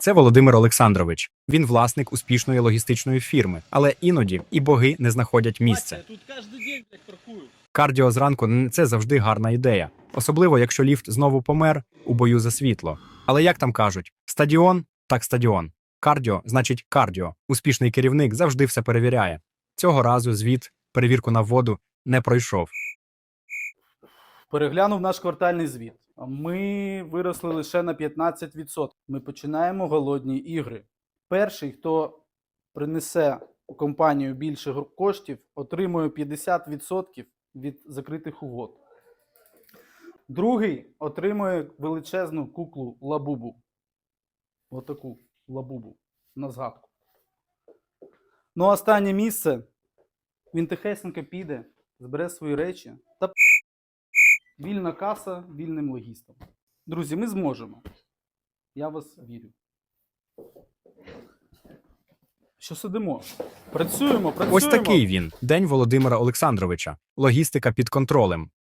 Це Володимир Олександрович. Він власник успішної логістичної фірми, але іноді і боги не знаходять місце. Тут каждый день. Кардіо зранку це завжди гарна ідея, особливо якщо ліфт знову помер у бою за світло. Але як там кажуть, стадіон так стадіон. Кардіо значить кардіо. Успішний керівник завжди все перевіряє. Цього разу звіт перевірку на воду не пройшов. Переглянув наш квартальний звіт. Ми виросли лише на 15%. Ми починаємо голодні ігри. Перший, хто принесе у компанію більше коштів, отримує 50% від закритих угод. Другий отримує величезну куклу лабубу. Отаку лабубу на згадку. Ну, останнє місце він тихесенько піде, збере свої речі та Вільна каса вільним логістам. Друзі, ми зможемо. Я вас вірю. Що сидимо? Працюємо, працюємо. Ось такий він день Володимира Олександровича. Логістика під контролем.